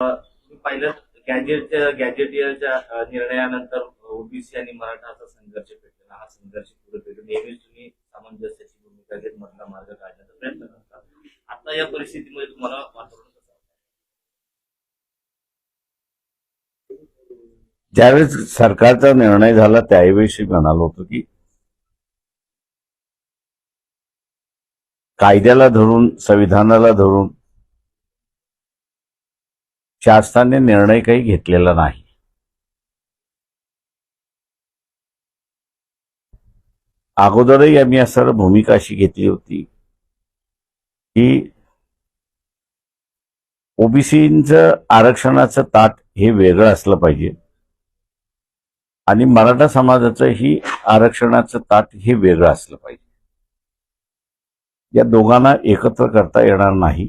तुम्ही पाहिलं गॅजेट गॅजेटियरच्या निर्णयानंतर ओबीसी आणि मराठाचा संघर्ष पेटलेला हा संघर्ष पुढे पेटून नेहमीच तुम्ही सामंजस्याची भूमिका घेत मधला मार्ग काढण्याचा प्रयत्न करता. आता या परिस्थितीमध्ये तुम्हाला वातावरण ज्यावेळेस सरकारचा निर्णय झाला त्यावेळी म्हणालो होतो की कायद्याला धरून संविधानाला धरून शासनाने निर्णय काही घेतलेला नाही. अगोदरही आम्ही असं भूमिका अशी घेतली होती की ओबीसीचं आरक्षणाचं ताट हे वेगळं असलं पाहिजे आणि मराठा समाजाचं ही आरक्षणाचं ताट हे वेगळं असलं पाहिजे. या दोघांना एकत्र करता येणार नाही.